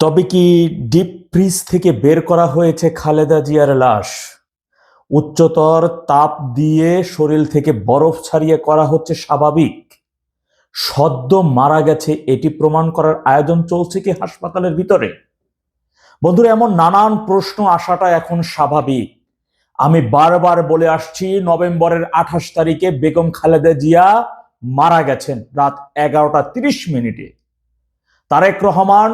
তবে কি deep fridge থেকে বের করা হয়েছে খালেদা জিয়ার লাশ? উচ্চতর তাপ দিয়ে শরীর থেকে বরফ ছাড়িয়ে করা হচ্ছে স্বাভাবিক। সদ্য মারা গেছে এটি প্রমাণ করার আয়োজন চলছে কি হাসপাতালের ভিতরে? বন্ধুরা, এমন নানান প্রশ্ন আসাটা এখন স্বাভাবিক। আমি বারবার বলে আসছি, নভেম্বরের আঠাশ তারিখে বেগম খালেদা জিয়া মারা গেছেন রাত এগারোটা তিরিশ মিনিটে। তারেক রহমান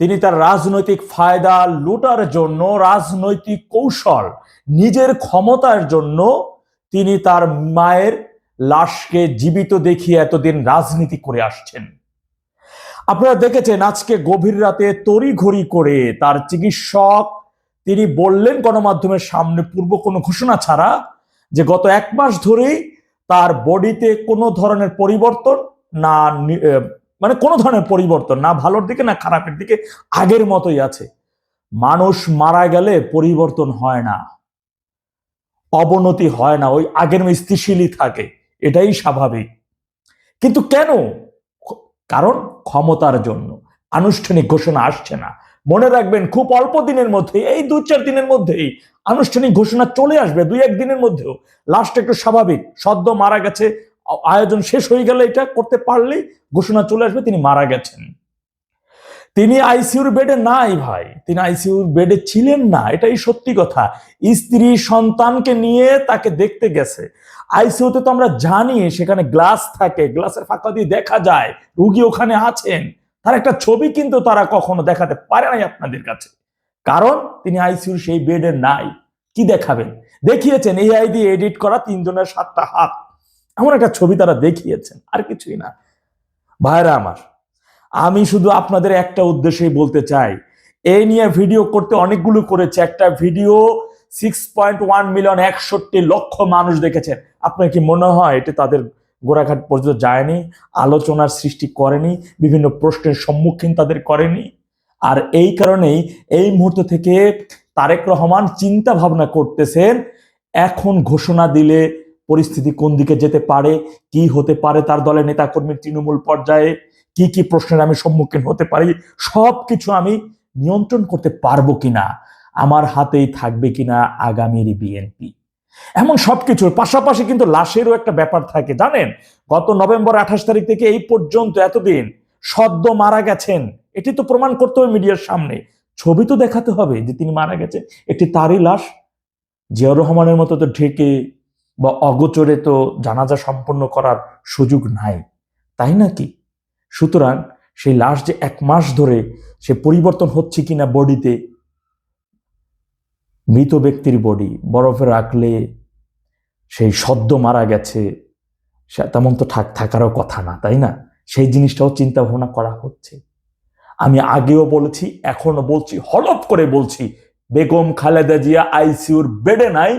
তিনি তার রাজনৈতিক ফায়দা লুটার জন্য, রাজনৈতিক কৌশল, নিজের ক্ষমতার জন্য তিনি তার মায়ের লাশকে জীবিত দেখিয়ে এতদিন রাজনীতি করে আসছেন। আপনারা দেখেছেন আজকে গভীর রাতে তড়িঘড়ি করে তার চিকিৎসক, তিনি বললেন গণমাধ্যমের সামনে পূর্ব কোনো ঘোষণা ছাড়া যে গত এক মাস ধরেই তার বডিতে কোনো ধরনের পরিবর্তন না মানে কোনো ধরনের পরিবর্তন না ভালোর দিকে না খারাপের দিকে, আগের মতোই আছে। মানুষ মারা গেলে পরিবর্তন হয় না। অবনতি হয় না, ওই আগের স্থিতিশীলই থাকে, এটাই স্বাভাবিক। কিন্তু কেন? কারণ ক্ষমতার জন্য, আনুষ্ঠানিক ঘোষণা আসছে না। মনে রাখবেন, খুব অল্প দিনের মধ্যে এই দু চার দিনের মধ্যেই আনুষ্ঠানিক ঘোষণা চলে আসবে, দুই এক দিনের মধ্যেও। লাস্ট একটু স্বাভাবিক, সদ্য মারা গেছে আয়োজন শেষ হয়ে গেলে এটা করতে পারলেই ঘোষণা চলে আসবে, তিনি মারা গেছেন। তিনি আইসিউর বেডে নাই ভাই, তিনি আইসিইউর বেডে ছিলেন না, এটাই সত্যি কথা। স্ত্রী সন্তানকে নিয়ে তাকে দেখতে গেছে। আইসিইউতে তো আমরা জানি সেখানে গ্লাস থাকে, গ্লাসের ফাঁকা দিয়ে দেখা যায়, রুগী ওখানে আছেন। তার একটা ছবি কিন্তু তারা কখনো দেখাতে পারে নাই আপনাদের কাছে। কারণ তিনি আইসিইউর সেই বেডে নাই। কি দেখাবেন? দেখিয়েছেন, এআই দিয়ে এডিট করা তিনজনের সাতটা হাত। এমন একটা ছবি তারা দেখিয়েছেন, আর কিছুই না। ভাইরা আমার, আমি শুধু আপনাদের একটা উদ্দেশ্যেই বলতে চাই, এই নিয়ে ভিডিও করতে অনেকগুলো করেছে, একটা video six point one million একষট্টি লক্ষ মানুষ দেখেছেন আপনার কি মনে হয় এটা তাদের গোড়াঘাট পর্যন্ত যায়নি, আলোচনার সৃষ্টি করেনি, বিভিন্ন প্রশ্নের সম্মুখীন তাদের করেনি? আর এই কারণেই এই মুহূর্ত থেকে তারেক রহমান চিন্তা ভাবনা করতেছেন, এখন ঘোষণা দিলে পরিস্থিতি কোন দিকে যেতে পারে, কি হতে পারে তার দলের নেতাকর্মীর তৃণমূল পর্যায়ে, কি কি প্রশ্নের আমি সম্মুখীন হতে পারি সব কিছু আমি নিয়ন্ত্রণ করতে পারব কিনা, আমার হাতেই থাকবে কিনা আগামীর বিএনপি। এমন সবকিছুর পাশাপাশি কিন্তু লাশেরও একটা ব্যাপার থাকে, জানেন? গত নভেম্বর আঠাশ তারিখ থেকে এই পর্যন্ত এতদিন সদ্য মারা গেছেন, এটি তো প্রমাণ করতে হবে মিডিয়ার সামনে, ছবি তো দেখাতে হবে যে তিনি মারা গেছেন একটি তারই লাশ জিয়াউর রহমানের মতো তো ঢেকে বা অগোচরে তো জানাজা সম্পন্ন করার সুযোগ নাই, তাই নাকি সুতরাং সেই লাশ যে এক মাস ধরে সে পরিবর্তন হচ্ছে কিনা বডিতে, মৃত ব্যক্তির বডি, বরফে রাখলে সেই সদ্য মারা গেছে, সে তেমন তো থাক, থাকারও কথা না, তাই না? সেই জিনিসটাও চিন্তা ভাবনা করা হচ্ছে। আমি আগেও বলেছি এখনও বলছি হলপ করে বলছি, বেগম খালেদা জিয়া আইসিউর বেডে নাই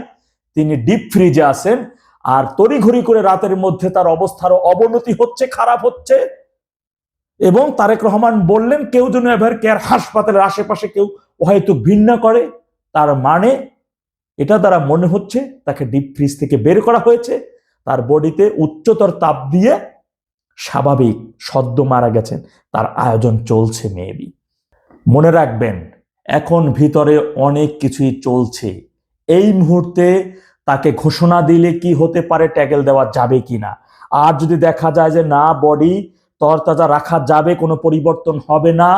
তিনি ডিপ ফ্রিজে আছেন, আর তড়িঘড়ি করে রাতের মধ্যে তার অবস্থার অবনতি হচ্ছে, খারাপ হচ্ছে। এবং তারেক রহমান বললেন, কেউ যেন এভার কেয়ার হাসপাতালের আশেপাশে কেউ হয়তো ভিন্ন করে। তার মানে এটা দ্বারা মনে হচ্ছে তাকে ডিপ ফ্রিজ থেকে বের করা হয়েছে। তার বডিতে উচ্চতর তাপ দিয়ে স্বাভাবিক সদ্য মারা গেছেন। তার আয়োজন চলছে, মেবি। মনে রাখবেন, এখন ভিতরে অনেক কিছুই চলছে। এই মুহূর্তে তাকে ঘোষণা দিলে কি হতে পারে, ট্যাগেল দেওয়া যাবে কি না আর যদি দেখা যায় যে না, বডি তরতাজা রাখা যাবে, কোনো পরিবর্তন হবে না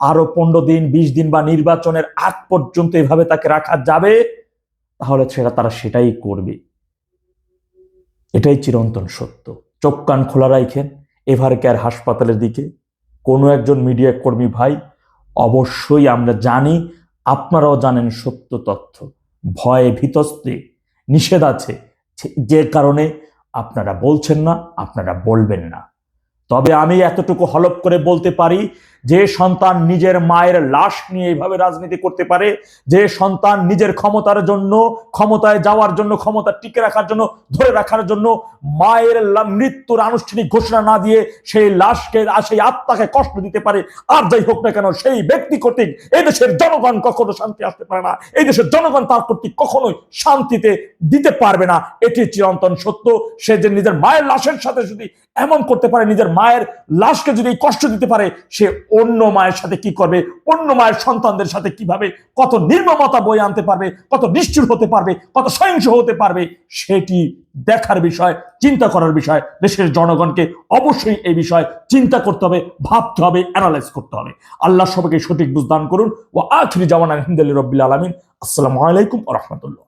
আরও পনেরো দিন, বিশ দিন বা নির্বাচনের আগ পর্যন্ত এভাবে তাকে রাখা যাবে, তাহলে সেটা তারা সেটাই করবে। এটাই চিরন্তন সত্য। চোখ কান খোলা রাখেন, এভার কেয়ার হাসপাতালের দিকে। কোনো একজন মিডিয়া কর্মী ভাই, অবশ্যই আমরা জানি, আপনারাও জানেন সত্য তথ্য। ভয়ে ভীতস্তে নিষেধ আছে। যে কারণে আপনারা বলছেন না, আপনারা বলবেন না। তবে আমি এতটুকু হলপ করে বলতে পারি যে সন্তান নিজের মায়ের লাশ নিয়ে এইভাবে রাজনীতি করতে পারে, যে সন্তান নিজের ক্ষমতার জন্য, ক্ষমতায় যাওয়ার জন্য, ক্ষমতা টিকে রাখার জন্য, ধরে রাখার জন্য মায়ের মৃত্যুর আনুষ্ঠানিক ঘোষণা না দিয়ে সেই লাশকে সেই আত্মাকে কষ্ট দিতে পারে। আর যাই হোক না কেন, সেই ব্যক্তি কর্তৃক এই দেশের জনগণ কখনো শান্তি আসতে পারে না। এই দেশের জনগণ তার কর্তৃক কখনোই শান্তিতে দিতে পারবে না। এটি চিরন্তন সত্য। সে যে নিজের মায়ের লাশের সাথে যদি এমন করতে পারে, নিজের মায়ের লাশকে যদি কষ্ট দিতে পারে, সে অন্য মায়ের সাথে কি করবে? অন্য মায়ের সন্তানদের সাথে কীভাবে কত নির্মমতা বই আনতে পারবে? কত নিষ্ঠুর হতে পারবে? কত সহিংস হতে পারবে? সেটি দেখার বিষয়, চিন্তা করার বিষয়। দেশের জনগণকে অবশ্যই এই বিষয় চিন্তা করতে হবে, ভাবতে হবে অ্যানালাইজ করতে হবে। আল্লাহ সবাইকে সঠিক বুঝদান করুন। ও আখিরি জামান আলহামদুলিল্লাহ রবিল আলমিন। আসসালামু আলাইকুম রহমতুল্লাহ।